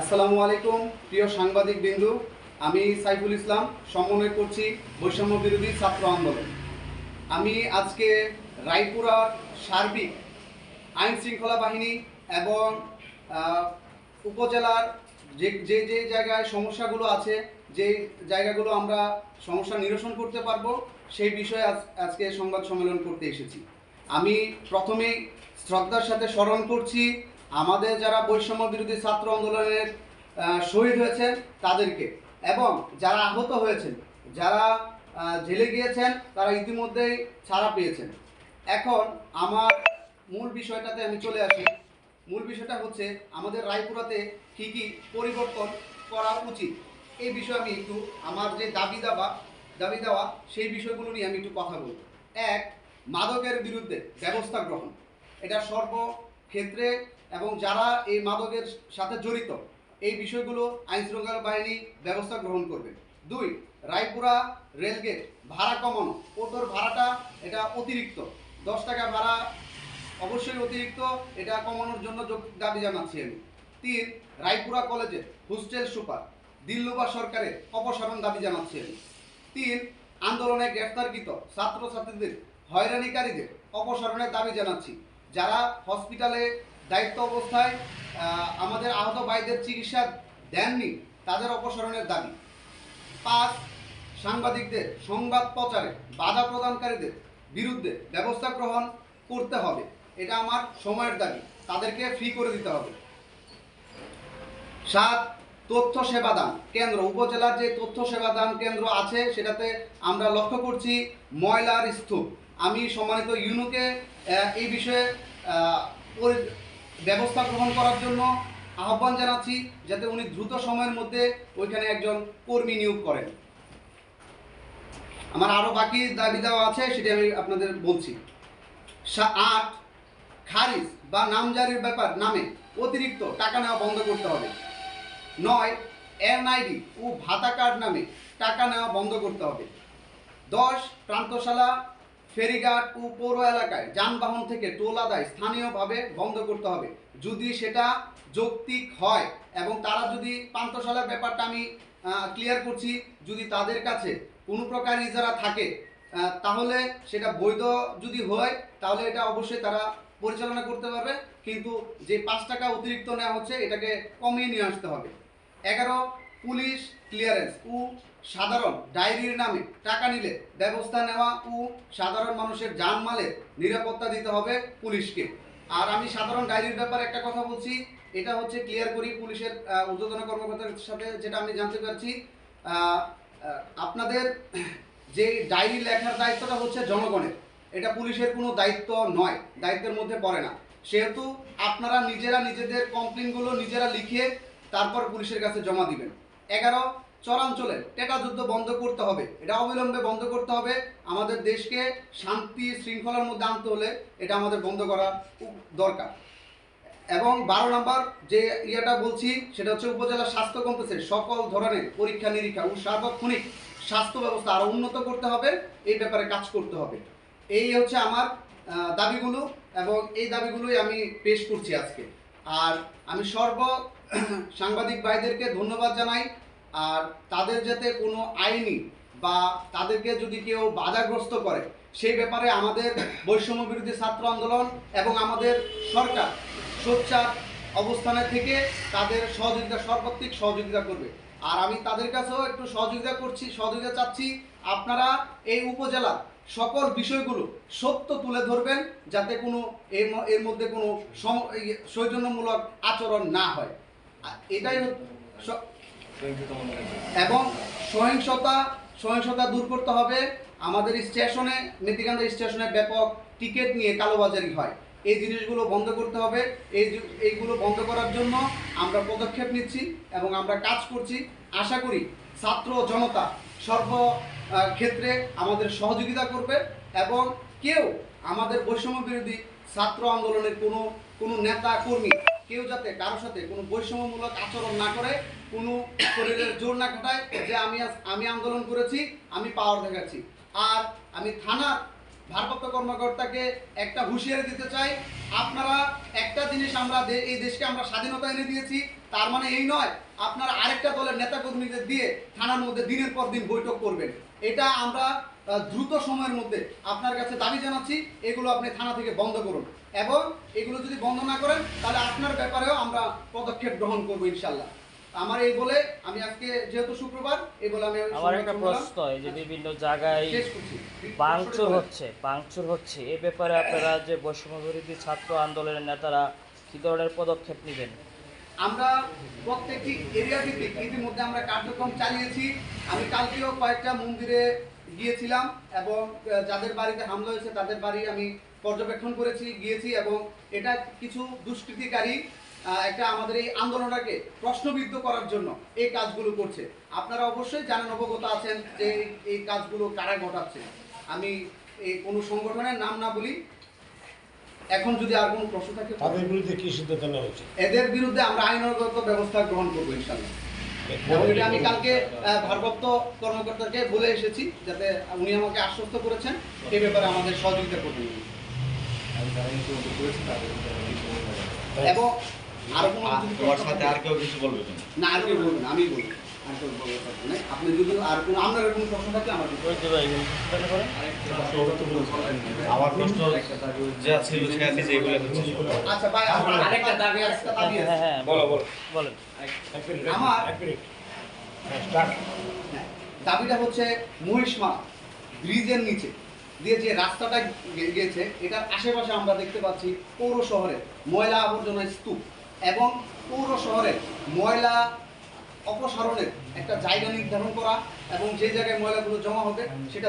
আসসালামু আলাইকুম, প্রিয় সাংবাদিক বিন্দু। আমি সাইফুল ইসলাম, সমন্বয় করছি বৈষম্য বিরোধী ছাত্র আন্দোলন। আমি আজকে রায়পুরার সার্বিক আইন শৃঙ্খলা বাহিনী এবং উপজেলার যে যে যে জায়গায় সমস্যাগুলো আছে, যে জায়গাগুলো আমরা সমস্যা নিরসন করতে পারব, সেই বিষয়ে আজ, আজকে সংবাদ সম্মেলন করতে এসেছি। আমি প্রথমেই শ্রদ্ধার সাথে স্মরণ করছি আমাদের যারা বৈষম্য বিরোধী ছাত্র আন্দোলনের শহীদ হয়েছেন তাদেরকে। এবং যারা আহত হয়েছেন, যারা জেলে গিয়েছেন, তারা ইতিমধ্যেই ছাড়া পেয়েছেন। এখন আমার মূল বিষয়টাতে আমি চলে আসি। মূল বিষয়টা হচ্ছে আমাদের রায়পুরাতে কী কী পরিবর্তন করা উচিত? এই বিষয়ে আমি একটু, আমার যে দাবি দাবা, দাবি দেওয়া, সেই বিষয়গুলো নিয়ে আমি একটু কথা বলব। এক, মাদকের বিরুদ্ধে ব্যবস্থা গ্রহণ। এটা সর্বক্ষেত্রে এবং যারা এই মাদকের সাথে জড়িত, এই বিষয়গুলো আইন শৃঙ্খলা বাহিনী ব্যবস্থা গ্রহণ করবে। দুই, রায়পুরা রেলগেট ভাড়া কমানো। ওটোর ভাড়াটা এটা অতিরিক্ত। দশ টাকা ভাড়া অবশ্যই অতিরিক্ত, এটা কমানোর জন্য দাবি জানাচ্ছি আমি। তিন, রায়পুরা কলেজের হোস্টেল সুপার, দিল্লুবা সরকারের অপসারণ দাবি জানাচ্ছি আমি। তিন, আন্দোলনে গ্রেফতারকৃত ছাত্রছাত্রীদের, হয়রানিকারীদের অপসারণের দাবি জানাচ্ছি। যারা হসপিটালে দায়িত্ব অবস্থায় আমাদের আহত ভাইদের চিকিৎসা দেননি, তাদের অপসারণের দাবি। পাঁচ, সাংবাদিকদের সংবাদ প্রচারে বাধা প্রদানকারীদের বিরুদ্ধে ব্যবস্থা গ্রহণ করতে হবে। এটা আমার সময়ের দাবি, তাদেরকে ফ্রি করে দিতে হবে। সাত, তথ্য সেবাদান কেন্দ্র, উপজেলার যে তথ্য সেবাদান কেন্দ্র আছে, সেটাতে আমরা লক্ষ্য করছি ময়লার স্তূপ। আমি সম্মানিত ইউনুকে এই বিষয়ে ব্যবস্থা গ্রহণ করার জন্য আহ্বান জানাচ্ছি যাতে উনি দ্রুত সময়ের মধ্যে ওইখানে একজন কর্মী নিয়োগ করেন। আমার আরও বাকি দাবি দেওয়া আছে সেটা আমি আপনাদের বলছি। আট, খারিজ বা নামজারির ব্যাপার নামে অতিরিক্ত টাকা নেওয়া বন্ধ করতে হবে। নয়, এনআইডি ও ভাতা কার্ড নামে টাকা নেওয়া বন্ধ করতে হবে। দশ, প্রান্তশালা ফেরিঘাট ও পৌর এলাকায় যানবাহন থেকে টোল আদায় স্থানীয়ভাবে বন্ধ করতে হবে। যদি সেটা যৌক্তিক হয় এবং তারা যদি পান্তশালার ব্যাপারটা আমি ক্লিয়ার করছি, যদি তাদের কাছে কোনো প্রকার ইজারা থাকে তাহলে সেটা বৈধ যদি হয়, তাহলে এটা অবশ্যই তারা পরিচালনা করতে পারবে। কিন্তু যে পাঁচ টাকা অতিরিক্ত নেওয়া হচ্ছে, এটাকে কমিয়ে নিয়ে আসতে হবে। এগারো পুলিশ ক্লিয়ারেন্স। ও সাধারণ, ডায়েরির নামে টাকা নিলে ব্যবস্থা নেওয়া। ও সাধারণ মানুষের জানমালের নিরাপত্তা দিতে হবে পুলিশকে। আর আমি সাধারণ ডায়েরির ব্যাপারে একটা কথা বলছি, এটা হচ্ছে ক্লিয়ার করি পুলিশের ঊর্ধ্বতন কর্মকর্তার সাথে যেটা আমি জানতে পারছি। আপনাদের যে ডায়েরি লেখার দায়িত্বটা হচ্ছে জনগণের। এটা পুলিশের কোনো দায়িত্ব নয়, দায়িত্বের মধ্যে পড়ে না। সেহেতু আপনারা নিজেরা নিজেদের কমপ্লেনগুলো নিজেরা লিখে তারপর পুলিশের কাছে জমা দিবেন। এগারো, চরাঞ্চলে টেকা যুদ্ধ বন্ধ করতে হবে। এটা অবিলম্বে বন্ধ করতে হবে। আমাদের দেশকে শান্তি শৃঙ্খলার মধ্যে আনতে হলে এটা আমাদের বন্ধ করা দরকার। এবং বারো নম্বর যে ইয়েটা বলছি, সেটা হচ্ছে উপজেলা স্বাস্থ্য কমপ্লেক্সের সকল ধরনের পরীক্ষা, নিরীক্ষা ও সার্বক্ষণিক স্বাস্থ্য ব্যবস্থা আরও উন্নত করতে হবে। এই ব্যাপারে কাজ করতে হবে। এই হচ্ছে আমার দাবিগুলো এবং এই দাবিগুলোই আমি পেশ করছি আজকে। আর আমি সর্ব সাংবাদিক ভাইদেরকে ধন্যবাদ জানাই। আর তাদের যাতে কোনো আইনি বা তাদেরকে যদি কেউ বাধাগ্রস্ত করে, সেই ব্যাপারে আমাদের বৈষম্য বিরোধী ছাত্র আন্দোলন এবং আমাদের সরকার সোচ্চার অবস্থানে থেকে তাদের সহযোগিতা, সর্বাত্মিক সহযোগিতা করবে। আর আমি তাদের কাছেও একটু সহযোগিতা করছি, সহযোগিতা চাচ্ছি, আপনারা এই উপজেলা সকল বিষয়গুলো সত্য তুলে ধরবেন, যাতে কোনো এর মধ্যে কোনো সম- সৌজন্যমূলক আচরণ না হয়। এটাই এবং সহিংসতা সহিংসতা দূর করতে হবে। আমাদের স্টেশনে মেতিকান্দা স্টেশনে ব্যাপক টিকিট নিয়ে কালোবাজারি হয়। এই জিনিসগুলো বন্ধ করতে হবে। এই এইগুলো বন্ধ করার জন্য আমরা পদক্ষেপ নিচ্ছি এবং আমরা কাজ করছি। আশা করি ছাত্র জনতা সর্ব ক্ষেত্রে আমাদের সহযোগিতা করবে এবং কেউ আমাদের বৈষম্য বিরোধী ছাত্র আন্দোলনের কোনো কোনো নেতা কর্মী কেউ যাতে কারোর সাথে কোনো বৈষম্যমূলক আচরণ না করে, কোনো শরীরের জোর না খাটায় যে আমি আমি আন্দোলন করেছি, আমি পাওয়ার দেখাচ্ছি। আর আমি থানার ভারপ্রাপ্ত কর্মকর্তাকে একটা হুঁশিয়ারি দিতে চাই, আপনারা একটা জিনিস আমরা এই দেশকে আমরা স্বাধীনতা এনে দিয়েছি, তার মানে এই নয়, আপনারা আরেকটা দলের নেতাকর্মীদের দিয়ে থানার মধ্যে দিনের পর দিন বৈঠক করবেন। এটা আমরা দ্রুত সময়ের মধ্যে আপনার কাছে দাবি জানাচ্ছি এগুলো আপনি থানা থেকে বন্ধ করুন। এবং এগুলো যদি বন্ধ না করেন তাহলে আপনার ব্যাপারেও আমরা পদক্ষেপ গ্রহণ করব ইনশাল্লাহ আমার এই বলে আমি আজকে যেহেতু শুক্রবার এই বলে আমি আমার একটা প্রশ্ন এই যে বিভিন্ন জায়গায় বাংচুর হচ্ছে বাংচুর হচ্ছে এ ব্যাপারে আপনারা যে বৈষম্য বিরোধী ছাত্র আন্দোলনের নেতারা কি ধরনের পদক্ষেপ নেবেন? আমরা প্রত্যেকটি এরিয়া ভিত্তিক ইতিমধ্যে আমরা কার্যক্রম চালিয়েছি। আমি কালকেও কয়েকটা মন্দিরে গিয়েছিলাম এবং যাদের বাড়িতে হামলা হয়েছে তাদের বাড়ি আমি পর্যবেক্ষণ করেছি, গিয়েছি এবং এটা কিছু দুষ্কৃতিকারী একটা আমাদের এই আন্দোলনটাকে প্রশ্নবিদ্ধ করার জন্য এই কাজগুলো করছে। আপনারা অবশ্যই জানেন, অবগত আছেন যে এই কাজগুলো কারা ঘটাচ্ছে। আমি এই কোনো সংগঠনের নাম না বলি এখন যদি আর কোনো প্রশ্ন থাকে তাদের বিরুদ্ধে কি সিদ্ধান্ত নেওয়া উচিত? এদের বিরুদ্ধে আমরা আইনগত ব্যবস্থা গ্রহণ করব ইনশাল্লাহ এবং এটা আমি কালকে আহ, ভারপ্রাপ্ত কর্মকর্তাকে বলে এসেছি যাতে উনি আমাকে আশ্বস্ত করেছেন এই ব্যাপারে আমাদের সহযোগিতা করবেন। এবং আরও কোনো তোমার সাথে আর কেউ কিছু বলবে না আর কেউ বলবেন আমি বলব। আপনি যদি আর কোনো আপনার কোনো প্রশ্ন থাকে আমার প্রশ্ন যা ছিল সেটা আচ্ছা ভাই আরেকটা দাবি আরেকটা দাবি আছে। হ্যাঁ বলো বলো বলেন। আমার- এক মিনিট start. দাবিটা হচ্ছে মহিষমা ব্রিজের নিচে দিয়ে যে রাস্তাটা গে- গেছে এটার আশেপাশে আমরা দেখতে পাচ্ছি পৌর শহরে ময়লা আবর্জনা স্তূপ এবং পৌর শহরে ময়লা অপসারণের একটা জায়গা নির্ধারণ করা এবং যে জায়গায় ময়লাগুলো জমা হবে সেটা